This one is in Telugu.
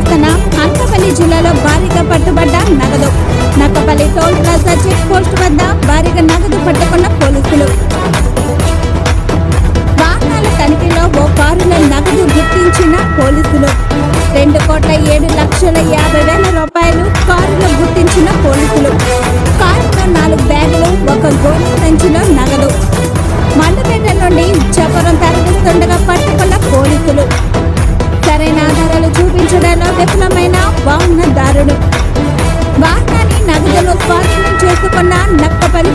చేస్తున్న అంకపల్లి జిల్లాలో భారీగా పట్టుబడ్డ నగదు. Nakkapalli toll plaza check post వద్ద భారీగా నగదు పట్టుకున్న పోలీసులు. వాహనాల తనిఖీలో ఓ కారులో నగదు గుర్తించిన పోలీసులు. రెండు కోట్ల ఏడు లక్షల యాభై వేల రూపాయలు కారులో గుర్తించిన పోలీసులు. కారులో నాలుగు బ్యాగులు ఒక గోడ సంచిలో నగదు. చూపించడంలో విఫలమైన వాహనదారుడు. వాహనాన్ని నగదును స్వాధీనం చేసుకున్న నక్కపల్లి